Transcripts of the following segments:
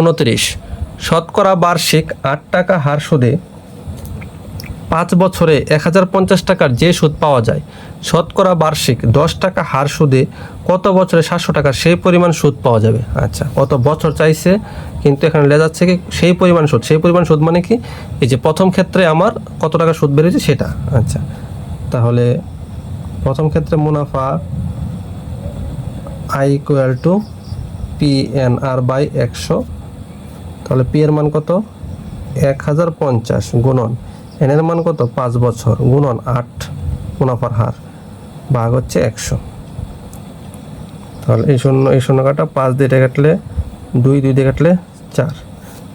উনত্রিশ। শতকরা বার্ষিক আট টাকা হার সুদে পাঁচ বছরে এক হাজার পঞ্চাশ টাকার যে সুদ পাওয়া যায়, শতকরা বার্ষিক দশ টাকা হার সুদে কত বছরে সাতশো টাকার সেই পরিমাণ সুদ পাওয়া যাবে? আচ্ছা কত বছর চাইছে, কিন্তু এখানে লেখা যাচ্ছে কি সেই পরিমাণ সুদ। সেই পরিমাণ সুদ মানে কি? এই যে প্রথম ক্ষেত্রে আমার কত টাকা সুদ বেড়েছে সেটা। আচ্ছা তাহলে প্রথম ক্ষেত্রে মুনাফা I equal to P N R by একশো তাহলে পি এর মান কত? এক হাজার পঞ্চাশ গুণন। এন এর মান কত? পাঁচ বছর গুণন আট মুনাফার হার ভাগ হচ্ছে একশো। তাহলে এই শূন্য এই শূন্য কাটা পাঁচ দিয়ে কাটলে দুই দুই দিয়ে কাটলে চার।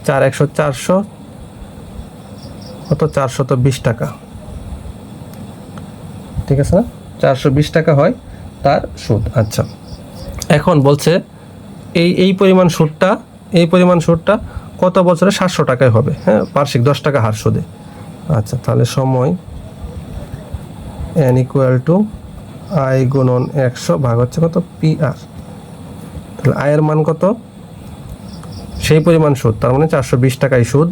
চার একশো চারশো কত চারশত বিশ টাকা। ঠিক আছে না? চারশো বিশ টাকা হয় তার সুদ। আচ্ছা। এখন বলছে এই এই পরিমাণ সুদটা এই পরিমাণ সুদটা কত বছরে সাতশো টাকায় হবে? হ্যাঁ বার্ষিক দশ টাকা হার সুদে। আচ্ছা তাহলে সময় এন ইকুয়াল টু আই গুণন একশো ভাগ হচ্ছে কত? পি আর তাহলে আয়ের মান কত? সেই পরিমাণ সুদ, তার মানে চারশো বিশ টাকায় সুদ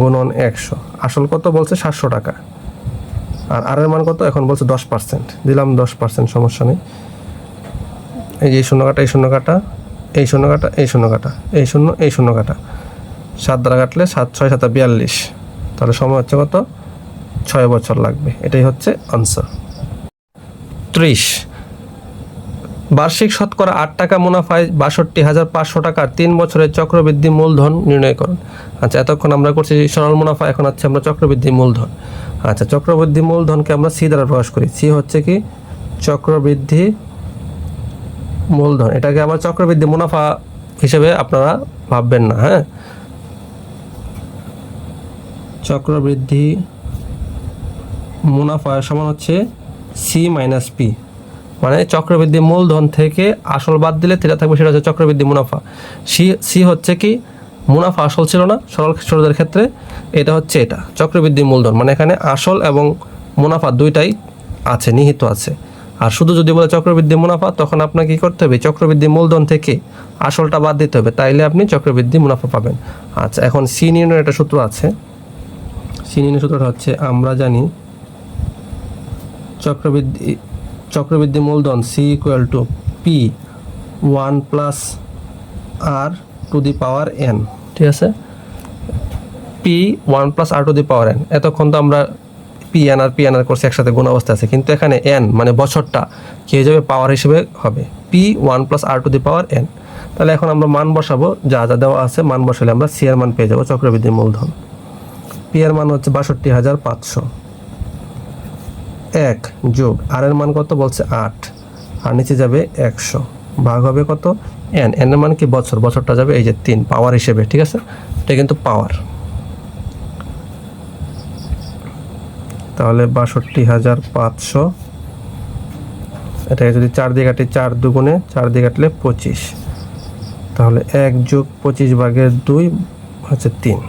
গুণন একশো। আসল কত বলছে? সাতশো টাকা। আর আরের মান কত? এখন বলছে দশ পার্সেন্ট। দিলাম দশ পার্সেন্ট, সমস্যা নেই। এই যে এই শূন্য কাটা এই শূন্য কাটা এই শূন্য কাটা এই শূন্য কাটা এই শূন্য এই শূন্য কাটা সাত দ্বারা কাটলে সাত, ছয় সাত বিয়াল্লিশ। তাহলে সময় হচ্ছে কত? ছয় বছর লাগবে। এটাই হচ্ছে আনসার ত্রিশ। বার্ষিক শতকরা আট টাকা মুনাফায় বাষট্টি হাজার পাঁচশো টাকার তিন বছরের চক্রবৃদ্ধি মূলধন নির্ণয় করুন। আচ্ছা এতক্ষণ আমরা করছি সরল মুনাফা, এখন হচ্ছে আমরা চক্রবৃদ্ধি মূলধন। আচ্ছা চক্রবৃদ্ধি মূলধনকে আমরা সি দ্বারা প্রকাশ করি। সি হচ্ছে কি? চক্রবৃদ্ধি মূলধন। এটাকে আবার চক্রবৃদ্ধি মুনাফা হিসেবে আপনারা ভাববেন না হ্যাঁ? চক্রবৃদ্ধি মুনাফা সমান হচ্ছে সি মাইনাস পি মানে চক্রবৃদ্ধি মূলধন থেকে আসল বাদ দিলে যেটা থাকবে সেটা হচ্ছে চক্রবৃদ্ধি মুনাফা। সি সি হচ্ছে কি? মুনাফা আসল ছিল না, সরল সুদের ক্ষেত্রে এটা হচ্ছে এটা, চক্রবৃদ্ধি মূলধন। মানে এখানে আসল এবং মুনাফা দুইটাই আছে, নিহিত আছে। আর শুধু যদি বলে চক্রবৃদ্ধি মুনাফা, তখন আপনাকে কী করতে হবে? চক্রবৃদ্ধি মূলধন থেকে আসলটা বাদ দিতে হবে, তাইলে আপনি চক্রবৃদ্ধি মুনাফা পাবেন। আচ্ছা এখন সি নির্ণয়ের একটা সূত্র আছে। সি নির্ণয় সূত্রটা হচ্ছে, আমরা জানি চক্রবৃদ্ধি চক্রবৃদ্ধি মূলধন C equal to P one plus R to the power N ঠিক আছে? P one plus R to the power N এতক্ষণ তো আমরা P N R P N R করছি, একসাথে গুণ অবস্থা আছে। কিন্তু এখানে এন মানে বছরটা, কী হয়ে যাবে? পাওয়ার হিসেবে হবে। P one plus R to the power N তাহলে এখন আমরা মান বসাবো, যা যা দেওয়া আছে, মান বসালে আমরা সি এর মান পেয়ে যাব চক্রবৃদ্ধি মূলধন। পি এর মান হচ্ছে বাষট্টি হাজার পাঁচশো। এক যোগ আর এর মান কত বলছে আট, আর নিচে যাবে একশো। ভাগ হবে কত? এন। এন এর মান কি? বছর। বছরটা যাবে এই যে তিন, পাওয়ার হিসেবে, ঠিক আছে? এটা কিন্তু পাওয়ার। তাহলে বাষট্টি হাজার পাঁচশো, এটাকে যদি চার দিয়ে কাটি চার দুগুণে, চার দিয়ে কাটলে পঁচিশ। তাহলে এক যোগ পঁচিশ ভাগের দুই হচ্ছে তিন।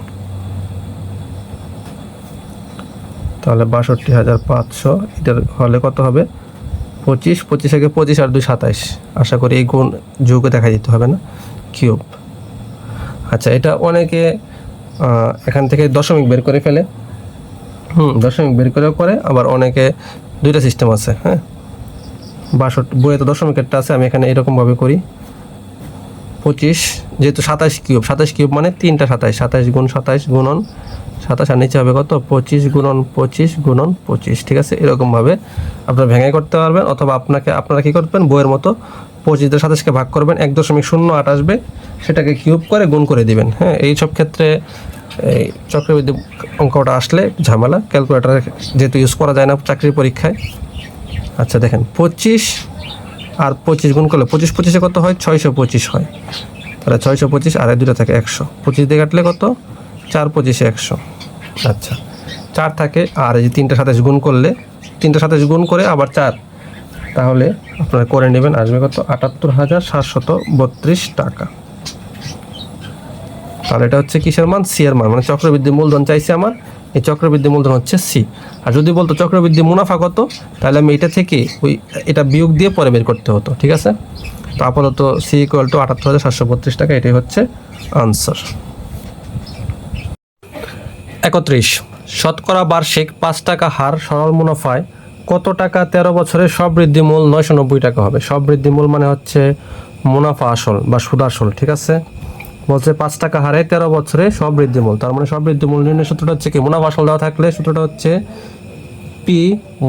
তাহলে বাষট্টি হাজার পাঁচশো। এটার হলে কত হবে? পঁচিশ পঁচিশ থেকে পঁচিশ আর দুই সাতাইশ। আশা করি এই গুণ যুগে দেখা যেতে হবে না। কিউব। আচ্ছা এটা অনেকে এখান থেকে দশমিক বের করে ফেলে। হুম, দশমিক বের করেও করে আবার অনেকে দুইটা সিস্টেম আছে হ্যাঁ? বাষট্টি, বইয়ে তো দশমিক একটা আছে, আমি এখানে এরকমভাবে করি। পঁচিশ, যেহেতু সাতাশ কিউব সাতাশ কিউব মানে তিনটা সাতাশ সাতাশ গুণ সাতাশ গুণন সাতাশ আর নিচে হবে কত? পঁচিশ গুণন পঁচিশ গুণন পঁচিশ, ঠিক আছে? এরকমভাবে আপনারা ভেঙে করতে পারবেন, অথবা আপনাকে, আপনারা কী করবেন? বইয়ের মতো পঁচিশ দিয়ে সাতাশকে ভাগ করবেন, এক দশমিক শূন্য আট আসবে, সেটাকে কিউব করে গুণ করে দিবেন হ্যাঁ? এই সব ক্ষেত্রে, এই চক্রবৃদ্ধি অঙ্কটা আসলে ঝামেলা, ক্যালকুলেটার যেহেতু ইউজ করা যায় না চাকরির পরীক্ষায়। আচ্ছা দেখেন, পঁচিশ আর পঁচিশ গুণ করলে, পঁচিশ পঁচিশে কত হয়? ছয়শো পঁচিশ হয়। তাহলে ছয়শো পঁচিশ আর এই দুটো থাকে একশো। পঁচিশ দিয়ে কাটলে কত? চার পঁচিশে একশো। আচ্ছা চার থাকে, আর এই যে তিনটা সাতাশ গুণ করলে, তিনটা সাতাশ গুণ করে আবার চার। তাহলে আপনারা করে নেবেন, আসবে কত? আটাত্তর হাজার সাতশত বত্রিশ টাকা। তাহলে এটা হচ্ছে কিসের মান? সি এর মান। মানে চক্রবৃদ্ধি মূলধন চাইছে আমার, এই চক্রবৃদ্ধি মূলধন হচ্ছে সি। আর যদি বলতো চক্রবৃদ্ধি মুনাফা কত, তাহলে আমি এটা থেকে ওই, এটা বিয়োগ দিয়ে পরে বের করতে হতো, ঠিক আছে? তো আপাতত সি ইকুয়াল টু আটাত্তর হাজার সাতশো বত্রিশ টাকা, এটাই হচ্ছে আনসার একত্রিশ। শতকরা বার্ষিক পাঁচ টাকা হার সরল মুনাফায় কত টাকা তেরো বছরের সব বৃদ্ধি মূল নয়শো নব্বই টাকা হবে। সব বৃদ্ধি মূল মানে হচ্ছে মুনাফা আসল বা সুদ আসল, ঠিক আছে? বলছে পাঁচ টাকা হারে তেরো বছরে সব বৃদ্ধি মূল। তার মানে সব বৃদ্ধি মূল নির্ণয় সূত্রটা হচ্ছে কি? মুনাফা আসল দেওয়া থাকলে সূত্রটা হচ্ছে P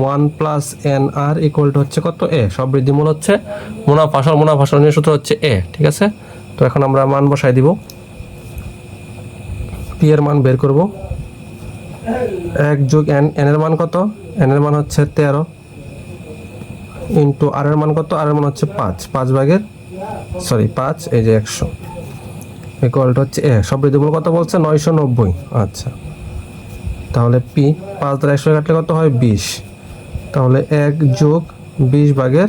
one plus N R equal to হচ্ছে কত? এ। সব বৃদ্ধি মূল হচ্ছে মুনাফা আসল। মুনাফা আসল নির্ণয় সূত্র হচ্ছে এ, ঠিক আছে? তো এখন আমরা মান বসাই দিব। পি এর মান বের করব। এক যোগ এন এন এর মান কত? এন এর মান হচ্ছে তেরো ইন্টু আর এর মান কত? আর এর মান হচ্ছে পাঁচ। পাঁচ ভাগের, সরি, পাঁচ, এই যে একশো। ইকুয়ালটা হচ্ছে এ, সব বৃদ্ধিমূল কত বলছে? নয়শো নব্বই। আচ্ছা। তাহলে পি, পাঁচ দ্বারা একশো কাটলে কত হয়? বিশ। তাহলে এক যোগ বিশ ভাগের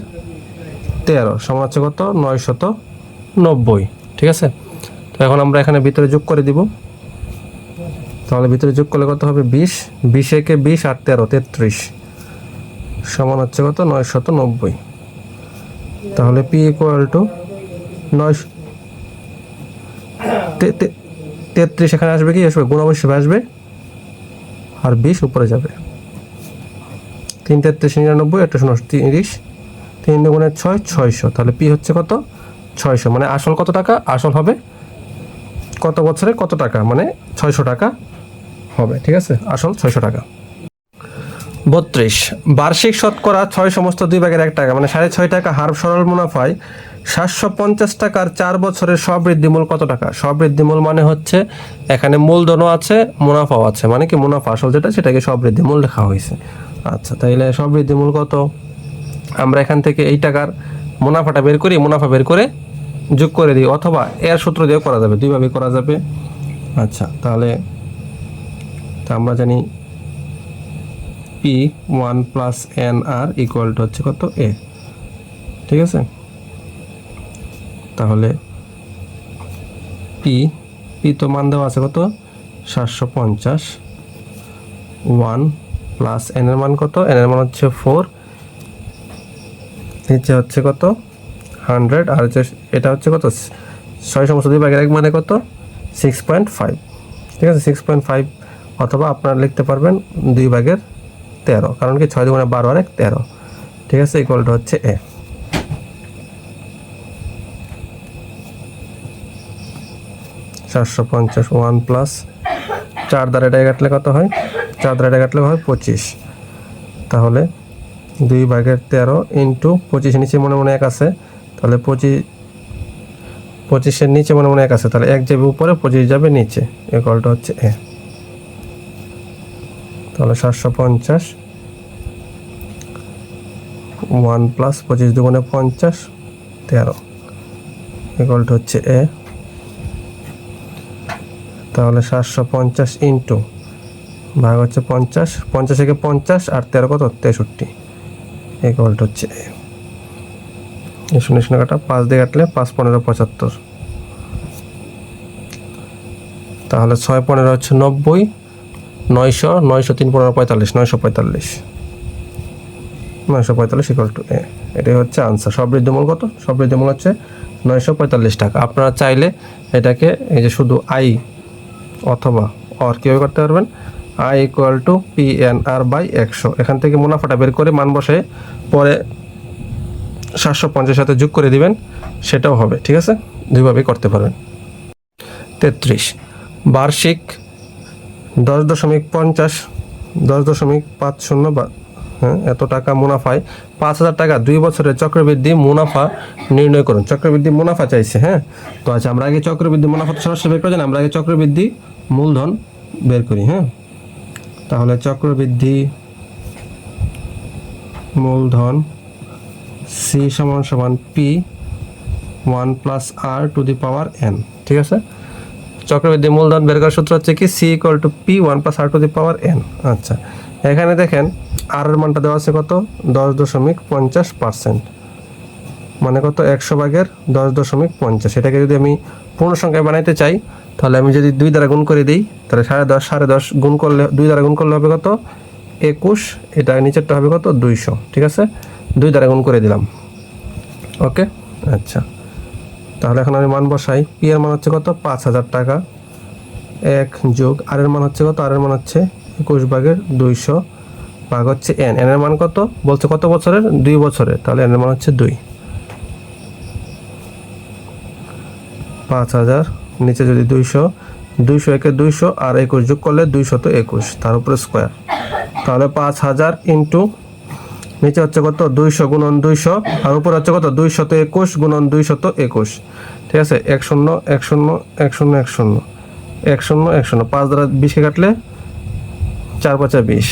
তেরো সমান হচ্ছে কত? নয়শত নব্বই। ঠিক আছে? তো এখন আমরা এখানে ভিতরে যোগ করে দিব। তাহলে ভিতরে যোগ করলে কত হবে? বিশ। বিশ একে বিশ আর তেরো, তেত্রিশ। সমান হচ্ছে কত? নয় শত নব্বই। তাহলে পি ইকুয়াল টু নয় তেত্রিশ এখানে আসবে কি? আসবে, গুণ অবশ্যই আসবে। আর বিশ উপরে যাবে। তিন তেত্রিশ নিরানব্বই, একটা শূন্য তিরিশ। তিন গুণের ছয়, ছয়শো। তাহলে পি হচ্ছে কত? ছয়শো। মানে আসল কত টাকা? আসল হবে কত বছরে? কত টাকা? মানে ছয়শো টাকা। হবে, ঠিক আছে? আসল ছয়শো টাকা। বত্রিশ। বার্ষিক শতকরা ছয় সমস্ত দুই ভাগের এক টাকা মানে সাড়ে ছয় টাকা হার সরল মুনাফায় সাতশো পঞ্চাশ টাকার চার বছরের সবৃদ্ধিমূল কত টাকা? সবৃদ্ধিমূল মানে হচ্ছে এখানে মূলধনও আছে, মুনাফাও আছে। মানে কি মুনাফা? আসল যেটা, সেটাকে সবৃদ্ধিমূল লেখা হয়েছে। আচ্ছা তাইলে সবৃদ্ধিমূল কত? আমরা এখান থেকে এই টাকার মুনাফাটা বের করি, মুনাফা বের করে যোগ করে দিই, অথবা এর সূত্র দিয়েও করা যাবে, দুইভাবে করা যাবে। আচ্ছা তাহলে তা আমরা জানি P one plus N R equal to হচ্ছে কত এ ঠিক আছে? তাহলে পি পি তো মান দেওয়া আছে কত? সাতশো পঞ্চাশ। ওয়ান প্লাস এন এর মান কত? এন এর মান হচ্ছে ফোর নিচে হচ্ছে কত? হান্ড্রেড আর হচ্ছে, এটা হচ্ছে কত? ছয় সমস্ত দুই ভাগের এক মানে কত? সিক্স পয়েন্ট ফাইভ ঠিক আছে? সিক্স পয়েন্ট ফাইভ অথবা আপনারা লিখতে পারবেন দুই ভাগের তেরো। কারণ কি ছয় দুগুণে বারো আর এক, তেরো। ঠিক আছে ইকুয়ালটা হচ্ছে এ। চারশো পঞ্চাশ ওয়ান প্লাস চার দ্বারা এটা কাটলে কত হয়? চার দ্বারা এটা কাটলে হয় পঁচিশ। তাহলে দুই ভাগের তেরো ইন্টু পঁচিশ নিচে মনে মনে এক আছে। তাহলে পঁচিশ পঁচিশের নিচে মনে মনে এক আছে। তাহলে এক যাবে উপরে, পঁচিশ যাবে নিচে। এ কলটা হচ্ছে এ। তাহলে সাতশো পঞ্চাশ। ওয়ান প্লাস পঁচিশ দুগুণে পঞ্চাশ, তেরো। ইকলটা হচ্ছে এ তাহলে সাতশো পঞ্চাশ ইন্টু ভাগ হচ্ছে পঞ্চাশ। পঞ্চাশ থেকে পঞ্চাশ আর তেরো কত? তেষট্টি। ইকলটা হচ্ছে এ শূন্য শূন্য কাটা, পাঁচ দিয়ে কাটলে পাঁচ পনেরো পঁচাত্তর। তাহলে ছয় পনেরো হচ্ছে নব্বই। নয়শো নয়শো তিন পনেরো পঁয়তাল্লিশ, নয়শো পঁয়তাল্লিশ। নয়শো পঁয়তাল্লিশ ইকুয়াল টু এ এটাই হচ্ছে আনসার সবৃদ্ধিমূল কত? সবৃদ্ধিমূল হচ্ছে নয়শো পঁয়তাল্লিশ টাকা। আপনারা চাইলে এটাকে এই যে শুধু আই অথবা অর কীভাবে করতে পারবেন? I equal to P N R by একশো। এখান থেকে মুনাফাটা বের করে মান বসে পরে সাতশো পঞ্চাশ সাথে যোগ করে দিবেন, সেটাও হবে। ঠিক আছে? দুইভাবেই করতে পারবেন। তেত্রিশ। বার্ষিক দশ দশমিক পঞ্চাশ, দশ দশমিক পাঁচ শূন্য বা হ্যাঁ এত টাকা মুনাফায়। পাঁচ হাজার টাকা দুই বছরের চক্রবৃদ্ধি মুনাফা নির্ণয় করুন। চক্রবৃদ্ধি মুনাফা চাইছে হ্যাঁ? তো আচ্ছা আমরা আগে চক্রবৃদ্ধি মুনাফা তো সরাসরি বের করেছেন আমরা আগে চক্রবৃদ্ধি মূলধন বের করি হ্যাঁ? তাহলে চক্রবৃদ্ধি মূলধন সি সমান সমান P one plus R to the power N ঠিক আছে? চক্রবৃদ্ধি মূলধন বের করার সূত্র হচ্ছে কি C equal to P one plus R to the power N আচ্ছা এখানে দেখেন আর এর মানটা দেওয়া আছে কত? দশ দশমিক পঞ্চাশ পার্সেন্ট মানে কত? একশো ভাগের দশ দশমিক পঞ্চাশ। এটাকে যদি আমি পূর্ণ সংখ্যায় বানাইতে চাই, তাহলে আমি যদি দুই দ্বারা গুণ করে দিই, তাহলে সাড়ে দশ সাড়ে দশ গুণ করলে, দুই দ্বারা গুণ করলে হবে কত? একুশ। এটা নিচেরটা হবে কত? দুইশো। ঠিক আছে? দুই দ্বারা গুণ করে দিলাম। ওকে? আচ্ছা। তাহলে এখন আমি মান বসাই পি এর মান হচ্ছে কত? পাঁচ হাজার টাকা। এক যোগ আর এর মান হচ্ছে কত? আর এর মান হচ্ছে একুশ ভাগের দুইশো ভাগ হচ্ছে এন এন এর মান কত? বলছে কত বছরের? দুই বছরের। তাহলে এন এর মান হচ্ছে দুই। পাঁচ হাজার নিচে যদি দুইশো দুইশো একে দুইশো আর একুশ যোগ করলে দুইশত একুশ, তার উপরে স্কোয়ার তাহলে পাঁচ হাজার ইন্টু নিচে হচ্ছে কত? দুইশো গুণন দুইশো, আর উপরে হচ্ছে কত? দুইশত একুশ গুণন দুইশত একুশ। ঠিক আছে? এক শূন্য এক শূন্য এক শূন্য এক শূন্য এক শূন্য এক শূন্য পাঁচ দ্বারা বিশকে কাটলে চার পাঁচা বিশ।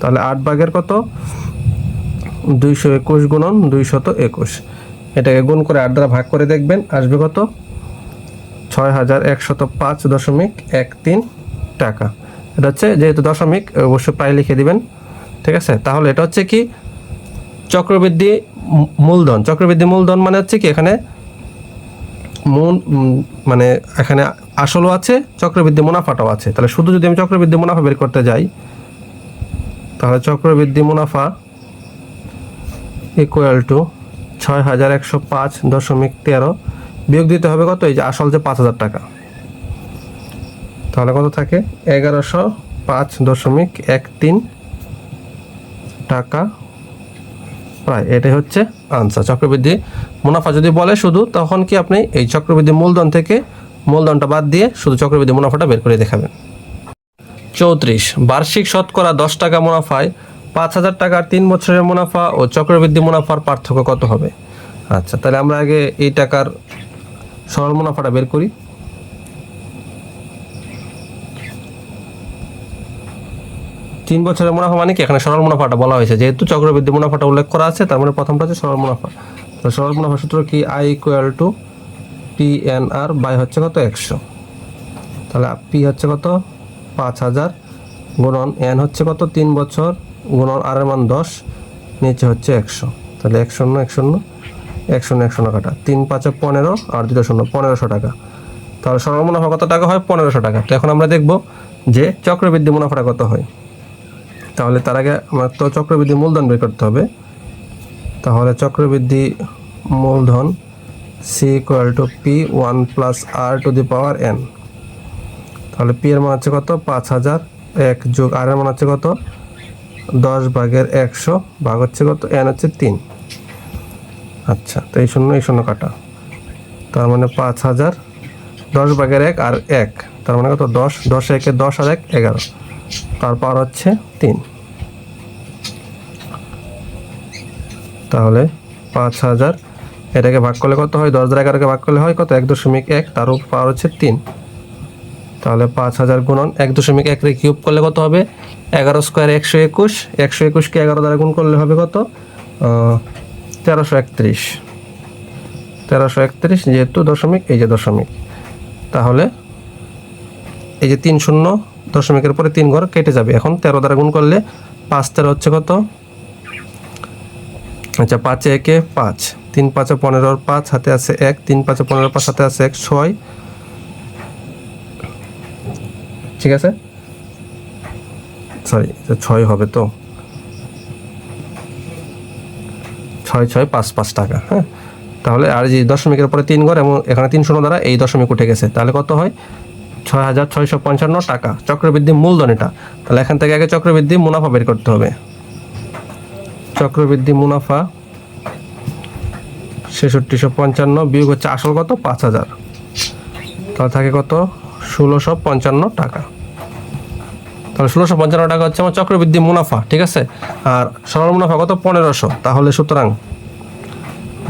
তাহলে আট ভাগের কত? দুইশো একুশ গুণন দুইশত একুশ। এটাকে গুণ করে আট দ্বারা ভাগ করে দেখবেন, আসবে কত? ছয় হাজার একশত পাঁচ দশমিক এক তিন টাকা। এটা হচ্ছে যেহেতু দশমিক, অবশ্যই প্রায় লিখে দিবেন। ঠিক আছে? তাহলে এটা হচ্ছে কি? চক্রবৃদ্ধি মূলধন। চক্রবৃদ্ধি মূলধন মানে হচ্ছে কি, এখানে মূল মানে এখানে আসলও আছে, চক্রবৃদ্ধি মুনাফাটাও আছে। তাহলে শুধু যদি আমি চক্রবৃদ্ধি মুনাফা বের করতে যাই, তাহলে চক্রবৃদ্ধি মুনাফা ইকুয়াল টু ছয় হাজার একশো পাঁচ দশমিক তেরো বিয়োগ দিতে হবে কত? এই যে আসল যে পাঁচ হাজার টাকা। তাহলে কত থাকে? এগারোশো পাঁচ দশমিক এক তিন টাকা প্রায় এটাই হচ্ছে আনসার চক্রবৃদ্ধি মুনাফা যদি বলে শুধু, তখন কি আপনি এই চক্রবৃদ্ধি মূলধন থেকে মূলধনটা বাদ দিয়ে শুধু চক্রবৃদ্ধি মুনাফাটা বের করে দেখাবেন। চৌত্রিশ, বার্ষিক শতকরা দশ টাকা মুনাফায় পাঁচ হাজার টাকার তিন বছরের মুনাফা ও চক্রবৃদ্ধি মুনাফার পার্থক্য কত হবে? আচ্ছা তাহলে আমরা আগে এই টাকার সরল মুনাফাটা বের করি। তিন বছরের মুনাফা মানে কি? এখানে সরল মুনাফাটা বলা হয়েছে। যেহেতু চক্রবৃদ্ধি মুনাফাটা উল্লেখ করা আছে, তার মানে প্রথমটা হচ্ছে সরল মুনাফা। তো সরল মুনাফা সূত্র কি? I equal to P N R by হচ্ছে কত? একশো। তাহলে পি হচ্ছে কত? পাঁচ হাজার গুণন এন হচ্ছে কত? তিন বছর গুণন আর এর মান দশ, নিচে হচ্ছে একশো। তাহলে এক শূন্য এক শূন্য এক শূন্য এক শূন্য কাটা। তিন পাঁচে পনেরো, আর দুটো শূন্য, পনেরোশো টাকা। তাহলে সরল মুনাফা কত টাকা হয়? পনেরোশো টাকা। তো এখন আমরা দেখব যে চক্রবৃদ্ধি মুনাফাটা কত হয়। তাহলে তার আগে আমার তো চক্রবৃদ্ধি মূলধন বের করতে হবে। তাহলে চক্রবৃদ্ধি মূলধন C equal to P one plus R to the power N তাহলে পি এর মান হচ্ছে কত? পাঁচ হাজার। এক যোগ আর এর মান হচ্ছে কত? দশ ভাগের একশো ভাগ হচ্ছে কত? এন হচ্ছে তিন। আচ্ছা তো এই শূন্য এই শূন্য কাটা। তার মানে পাঁচ হাজার। দশ ভাগের এক আর এক, তার মানে কত? দশ। দশ একে দশ আর এক, এগারো। তার পাওয়ার হচ্ছে তিন। তাহলে পাঁচ হাজার। এটাকে ভাগ করলে কত হয়? দশ দ্বারা এগারোকে ভাগ করলে হয় কত? এক দশমিক এক, তার পাওয়ার হচ্ছে তিন। তাহলে পাঁচ হাজার গুণন এক দশমিক এক রে কিউব করলে কত হবে? এগারো স্কোয়ার একশো একুশ। একশো একুশকে এগারো দ্বারা গুণ করলে হবে কত? তেরোশো একত্রিশ। তেরোশো একত্রিশ যেহেতু দশমিক, এই যে দশমিক। তাহলে এই যে তিন শূন্য দশমিকের পরে তিন ঘর কেটে যাবে। এখন তেরো দ্বারা গুণ করলে পাঁচ তেরো হচ্ছে কত? আচ্ছা পাঁচে একে পাঁচ। তিন পাঁচে পনেরোর পাঁচ, হাতে আছে এক। তিন পাঁচে পনেরো পাঁচ, হাতে আছে এক, ছয়। ঠিক আছে? সরি ছয় হবে তো। ছয় ছয়, পাঁচ পাঁচ টাকা হ্যাঁ? তাহলে আর যে দশমিকের পরে তিন ঘর এবং এখানে তিন শূন্য দ্বারা এই দশমিক উঠে গেছে। তাহলে কত হয়? ছয় হাজার ছয়শো পঞ্চান্ন টাকা। চক্রবৃদ্ধি মূলধন এটা তাহলে এখান থেকে আগে চক্রবৃদ্ধি মুনাফা বের করতে হবে। চক্রবৃদ্ধি মুনাফা ছেষট্টিশো পঞ্চান্ন বিয়োগ হচ্ছে আসল কত? পাঁচ হাজার। তাহলে থাকে কত? ষোলোশো পঞ্চান্ন টাকা। তাহলে ষোলোশো পঞ্চান্ন টাকা হচ্ছে আমার চক্রবৃদ্ধি মুনাফা, ঠিক আছে? আর সরল মুনাফা কত? পনেরোশো। তাহলে সুতরাং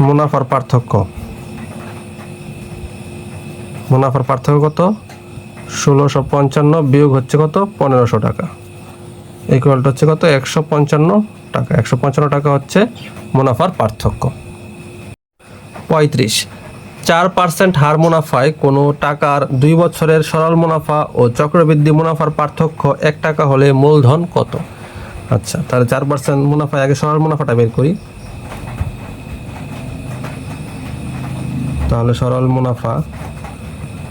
মুনাফার পার্থক্য। মুনাফার পার্থক্য কত? ষোলোশো পঞ্চান্ন বিয়োগ হচ্ছে কত? পনেরোশো টাকা। ইকুয়ালটা হচ্ছে কত? একশো পঞ্চান্ন টাকা। একশো পঞ্চান্ন টাকা হচ্ছে মুনাফার পার্থক্য। পঁয়ত্রিশ। চার পার্সেন্ট হার মুনাফায় কোনো টাকার দুই বছরের সরল মুনাফা ও চক্রবৃদ্ধি মুনাফার পার্থক্য এক টাকা হলে মূলধন কত? আচ্ছা তাহলে চার পার্সেন্ট মুনাফায় আগে সরল মুনাফাটা বের করি। তাহলে সরল মুনাফা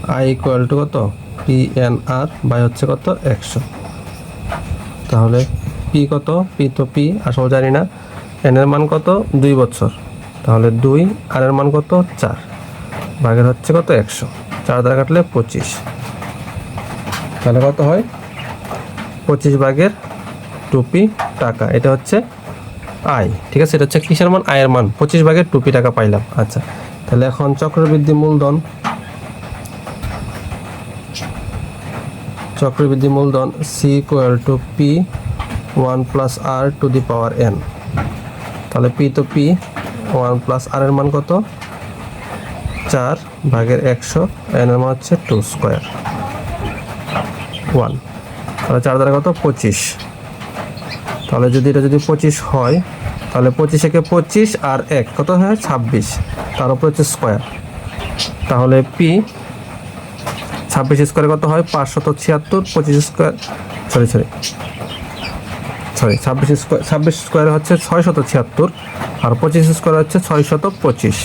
আই ইকুয়াল টু কত? পি এন আর বাই হচ্ছে কত? একশো। তাহলে পি কত? পি তো পি আসলে জানি না। এন এর মান কত? দুই বছর। তাহলে দুই আর এর মান কত? চার। ভাগের হচ্ছে কত? একশো। চার দ্বারা কাটলে পঁচিশ। তাহলে কত হয়? পঁচিশ ভাগের টুপি টাকা। এটা হচ্ছে আয় ঠিক আছে? এটা হচ্ছে কিসের মান? আয়ের মান। পঁচিশ ভাগের টুপি টাকা পাইলাম। আচ্ছা। তাহলে এখন চক্রবৃদ্ধি মূলধন চক্রবৃদ্ধি মূলধন C equal to P one plus R to the power N তাহলে পি তো পি ওয়ান প্লাস আর এর মান কত? চার ভাগের একশো এন এর মান হচ্ছে টু স্কোয়ার ওয়ান তাহলে চার দ্বারা কত? পঁচিশ। তাহলে যদি এটা যদি পঁচিশ হয়, তাহলে পঁচিশ একে পঁচিশ আর এক, কত হয়? ছাব্বিশ। তার উপর হচ্ছে স্কোয়ার তাহলে পি ছাব্বিশ স্কোয়ারে কত হয়? পাঁচশত ছিয়াত্তর, পঁচিশ স্কোয়ার সরি সরি সরি ছাব্বিশ স্কোয়ার, ছাব্বিশ স্কোয়ারে হচ্ছে ছয় শত ছিয়াত্তর আর পঁচিশ স্কোয়ার হচ্ছে ছয় শত পঁচিশ।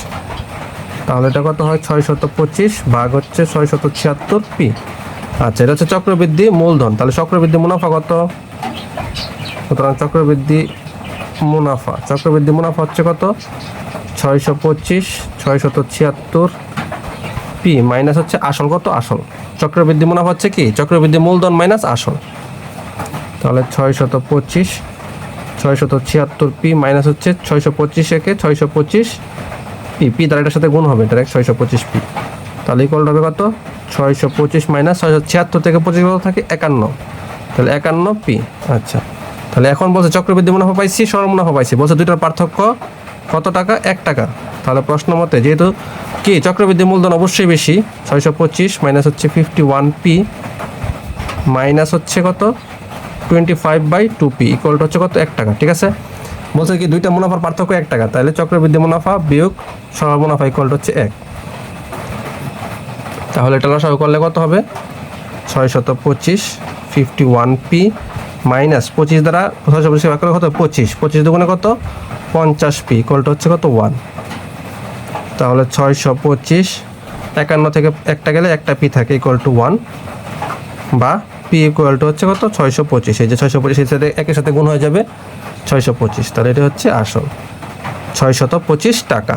তাহলে এটা কত হয়? ছয় শত পঁচিশ ভাগ হচ্ছে ছয় শত ছিয়াত্তর পি। আচ্ছা এটা হচ্ছে চক্রবৃদ্ধি মূলধন। তাহলে চক্রবৃদ্ধি মুনাফা কত? সুতরাং চক্রবৃদ্ধি মুনাফা চক্রবৃদ্ধি মুনাফা হচ্ছে কত? ছয়শো পঁচিশ, ছয়শত ছিয়াত্তর পি মাইনাস হচ্ছে আসল, কত আসল? চক্রবৃদ্ধি মুনাফা হচ্ছে কি? চক্রবৃদ্ধি মূলধন মাইনাস আসল। তাহলে ছয়শত পঁচিশ, ছয়শত ছিয়াত্তর পি মাইনাস হচ্ছে ছয়শো পঁচিশ একে ছয়শো পঁচিশ পি পি দ্বারা এটার সাথে গুণ হবে ডাইরেক্ট ছয়শো পঁচিশ পি তাহলে ইকুয়াল হবে কত? ছয়শো পঁচিশ মাইনাস ছয়শো ছিয়াত্তর থেকে পঁচিশ কত থাকে? একান্ন। তাহলে একান্ন পি আচ্ছা। তাহলে এখন বলছে চক্রবৃদ্ধি মুনাফা পাইছি, সরল মুনাফা পাইছি। বলছে দুইটার পার্থক্য কত টাকা? এক টাকা। তাহলে প্রশ্ন মতে যেহেতু কি? চক্রবৃদ্ধি মূলধন অবশ্যই বেশি, ছয়শো পঁচিশ মাইনাস হচ্ছে ফিফটি ওয়ান পি মাইনাস হচ্ছে কত? Twenty five by two P equal হচ্ছে কত? এক টাকা, ঠিক আছে? বলছে কি, দুইটা মুনাফার পার্থক্য এক টাকা, তাহলে চক্রবৃদ্ধি মুনাফা বিয়োগ সরল মুনাফা ইকুয়াল হচ্ছে এক। তাহলে এটা লসাগু করলে কত হবে? ছয় শত পঁচিশ ফিফটি ওয়ান পি মাইনাস পঁচিশ দ্বারা ছয়শো পঁচিশ কত? পঁচিশ। পঁচিশ দুগুণে কত? পঞ্চাশ পি কলটা হচ্ছে কত? ওয়ান তাহলে ছয়শো পঁচিশ, একান্ন থেকে একটা গেলে একটা পি থাকে ইকুয়াল টু ওয়ান বা পি ইকুয়াল টু হচ্ছে কত? ছয়শো পঁচিশ, এই যে ছয়শো পঁচিশ এর সাথে একের সাথে গুণ হয়ে যাবে ছয়শো পঁচিশ, তাহলে এটা হচ্ছে আসল। ছয়শত পঁচিশ টাকা।